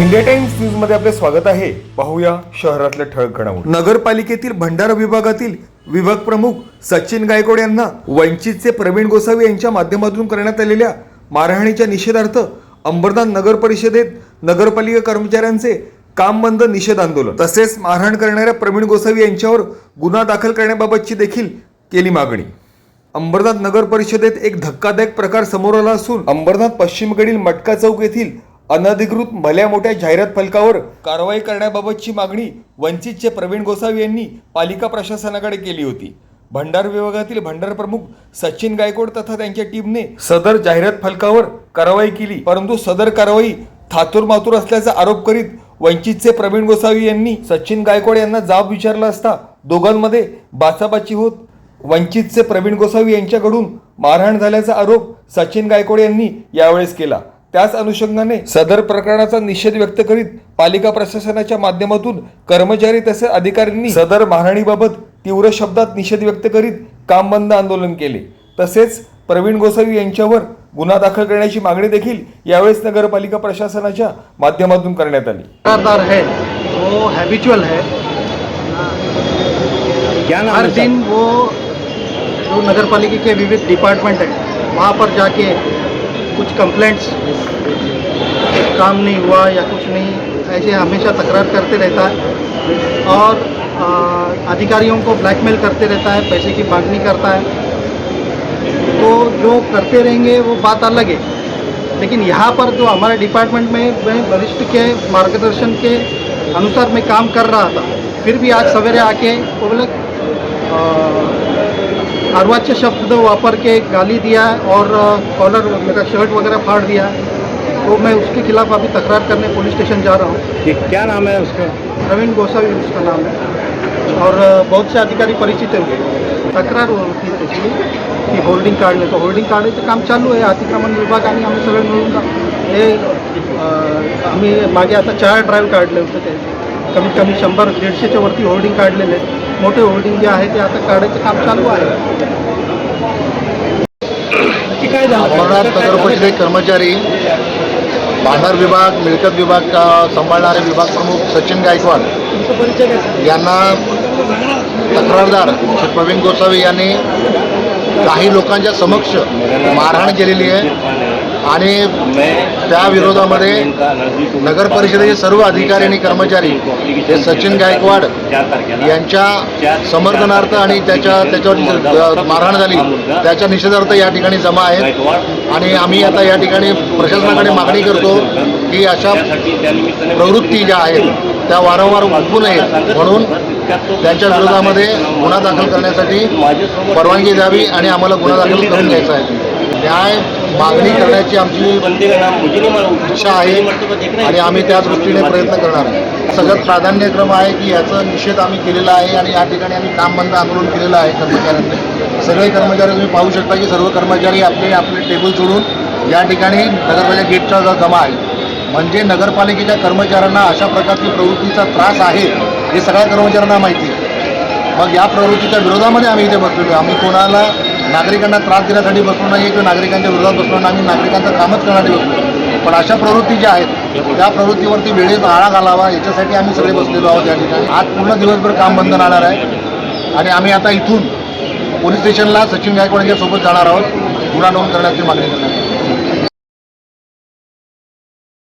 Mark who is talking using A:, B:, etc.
A: India times न्यूजमध्ये आपले स्वागत आहे. पाहूया शहरातल्या ठळक घडामोडी. नगरपालिकेतील भंडारा विभागातील विभाग प्रमुख सचिन गायकवाड यांना वंचितचे प्रवीण गोसावी यांच्या माध्यमातून करण्यात आलेल्या मारहाणीच्या निषेधार्थ अंबरनाथ नगर परिषदेत नगरपालिका कर्मचाऱ्यांचे काम बंद निषेध आंदोलन. तसेच मारहाण करणाऱ्या प्रवीण गोसावी यांच्यावर गुन्हा दाखल करण्याबाबतची देखील केली मागणी. अंबरनाथ नगर परिषदेत एक धक्कादायक प्रकार समोर आला असून अंबरनाथ पश्चिमेकडील मटका चौक येथील अनधिकृत भल्या मोठ्या जाहिरात फलकावर कारवाई करण्याबाबतची मागणी वंचितचे प्रवीण गोसावी यांनी पालिका प्रशासनाकडे केली होती. भंडार विभागातील भंडार प्रमुख सचिन गायकवाड तथा त्यांच्या टीमने सदर जाहिरात फलकावर कारवाई केली. परंतु सदर कारवाई थातूर मातूर असल्याचा आरोप करीत वंचितचे प्रवीण गोसावी यांनी सचिन गायकवाड यांना जाब विचारला असता दोघांमध्ये बाचाबाची होत. वंचितचे प्रवीण गोसावी यांच्याकडून मारहाण झाल्याचा आरोप सचिन गायकवाड यांनी यावेळेस केला. त्याच अनुषंगाने सदर प्रकरणाचा निषेध व्यक्त करीत पालिका प्रशासनाच्या माध्यमातून कर्मचारी तसेच अधिकाऱ्यांनी सदर मारहाणीबाबत तीव्र शब्दात निषेध व्यक्त करीत काम बंद आंदोलन केले. तसेच प्रवीण गोसावी यांच्यावर गुन्हा दाखल करण्याची मागणी देखील यावेळेस नगरपालिका प्रशासनाच्या माध्यमातून करण्यात आली.
B: है वो हैबिचुअल है।
C: क्या नाम
B: हर दिन वो जो नगर पालिका के विविध डिपार्टमेंट है वहाँ पर जाके कुछ कंप्लेंट्स काम नहीं हुआ या कुछ नहीं ऐसे हमेशा तकरार करते रहता है। और आ, अधिकारियों को ब्लैकमेल करते रहता है पैसे की मांगनी करता है। तो जो करते रहेंगे वो बात अलग है। लेकिन यहाँ पर जो हमारे डिपार्टमेंट में मैं वरिष्ठ के मार्गदर्शन के अनुसार मैं काम कर रहा था फिर भी आज सवेरे आके वो बोले अर्वाच्य शब्द वापर के गाली दिया और कॉलर मेरा शर्ट वगैरह फाड़ दिया। तो मैं उसके खिलाफ अभी तकरार करने पुलिस स्टेशन जा रहा हूँ।
C: क्या नाम है उसका?
B: प्रवीण गोसावी उसका नाम है। और बहुत से अधिकारी परिचित है। उसके तक्रार होती त्याची की होल्डिंग काढले तो होल्डिंग काढायचं काम चालू आहे अतिक्रमण विभाग आणि आम्ही सगळे मिळून हे अं, आम्ही मागे आता चार ड्राईव्ह काढले होते ते कमीत कमी शंभर दीडशेच्या वरती होल्डिंग काढलेले आहेत मोठे होल्डिंग जे आहे ते आता काढायचं काम चालू आहे.
D: नगर परिषदेचे कर्मचारी भांडार विभाग मिळकत विभाग सांभाळणारे विभाग प्रमुख सचिन गायकवाड यांना तक्रारदार श्री प्रवीण गोसावी यांनी काही लोकांच्या समक्ष मारहाण केलेली आहे. आणि त्या विरोधामध्ये नगर परिषदेचे सर्व अधिकारी आणि कर्मचारी हे सचिन गायकवाड यांच्या समर्थनार्थ आणि त्याच्या त्याच्यावर मारहाण झाली. त्याच्या निषेधार्थ या ठिकाणी जमा आहेत. आणि आम्ही आता या ठिकाणी प्रशासनाकडे मागणी करतो की अशा प्रवृत्ती ज्या आहेत त्या वारंवार उठू नयेत. म्हणून त्यांच्या विरोधामध्ये गुन्हा दाखल करण्यासाठी परवानगी द्यावी आणि आम्हाला गुन्हा दाखल करून घ्यायचा आहे. न्याय मागणी करण्याची आमची इच्छा आहे आणि आम्ही त्या दृष्टीने प्रयत्न करणार आहे. सगळ्यात प्राधान्यक्रम आहे की याचा निषेध आम्ही केलेला आहे आणि या ठिकाणी आम्ही काम बंद आंदोलन केलेलं आहे कर्मचाऱ्यांनी. सगळे कर्मचारी तुम्ही पाहू शकता की सर्व कर्मचारी आपले आपले टेबल सोडून या ठिकाणी नगरपालिका गेटचा जो जमा आहे. म्हणजे नगरपालिकेच्या कर्मचाऱ्यांना अशा प्रकारची प्रवृत्तीचा त्रास आहे हे सगळ्या कर्मचाऱ्यांना माहिती आहे. मग या प्रवृत्तीच्या विरोधामध्ये आम्ही इथे बसलेलो आम्ही कोणाला नागरिकांना त्रास देण्यासाठी बसलो नाही किंवा नागरिकांच्या विरोधात बसलो नाही आम्ही नागरिकांचं कामच करण्यासाठी बसलो पण अशा प्रवृत्ती ज्या आहेत त्या प्रवृत्तीवरती वेळेत आळा घालावा याच्यासाठी आम्ही सगळे बसलेलो आहोत या ठिकाणी. आज पूर्ण दिवसभर काम बंद राहणार आहे. आणि आम्ही आता इथून पोलीस स्टेशनला सचिन गायकवाड यांच्यासोबत जाणार आहोत. गुन्हा नोंद करण्याची मागणी करणार